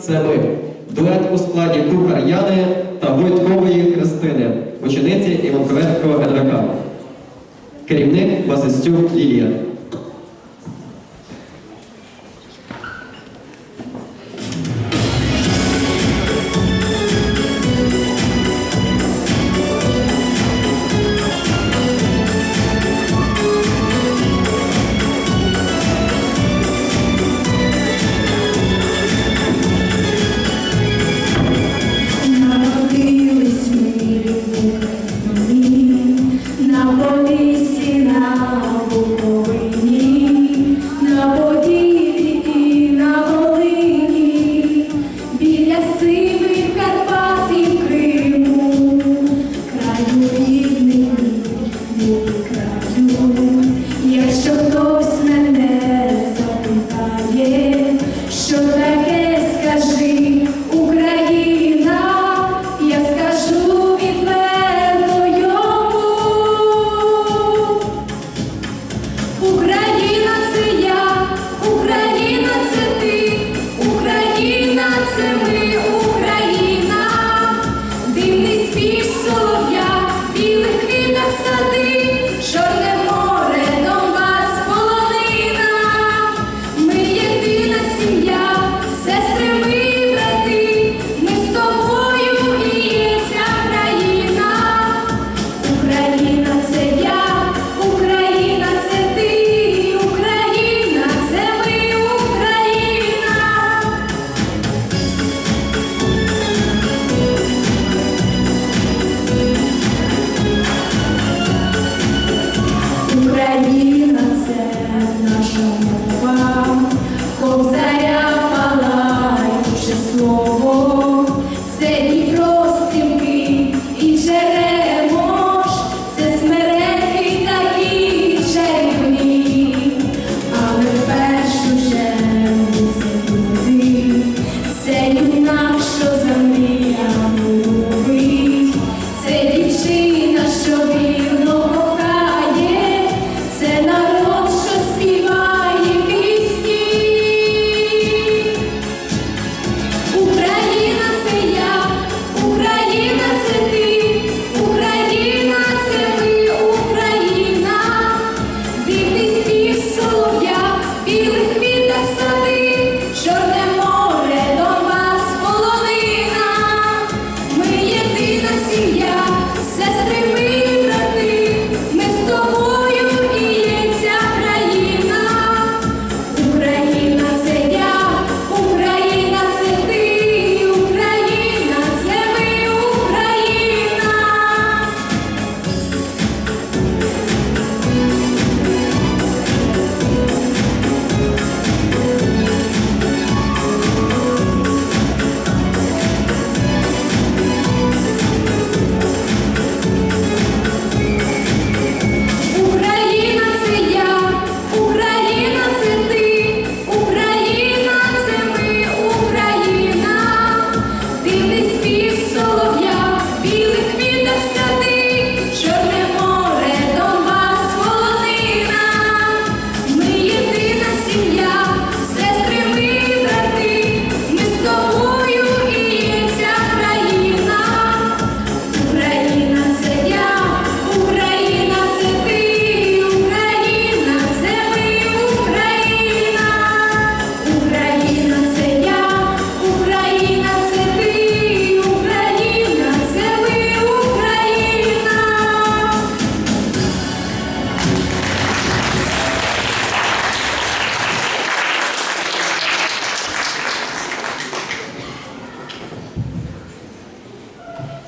Це ми. Дует у складі Тука Яни та Войткової Христини, учениці Іванковецького генерака, Керівник Базистюк Лілія. Children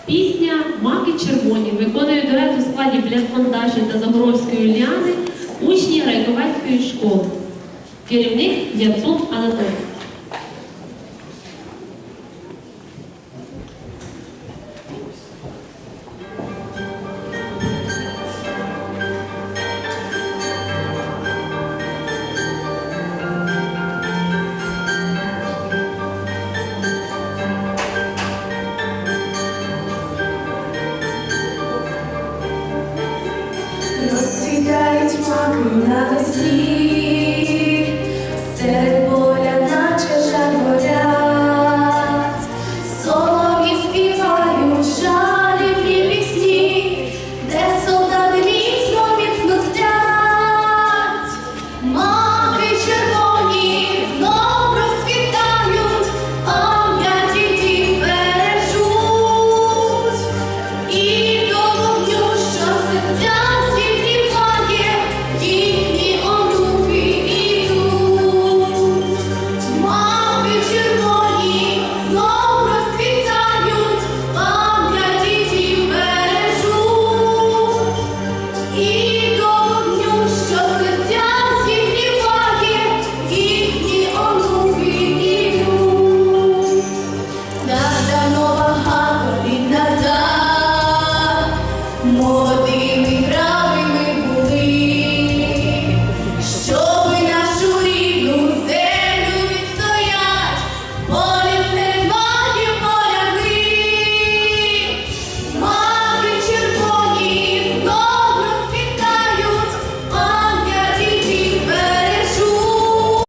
Пісня Маки червоні виконує дует у складі Блясфондажі та Загоровської Ліани учні Райковецької школи. Керівник Яцун Анатолій. nada se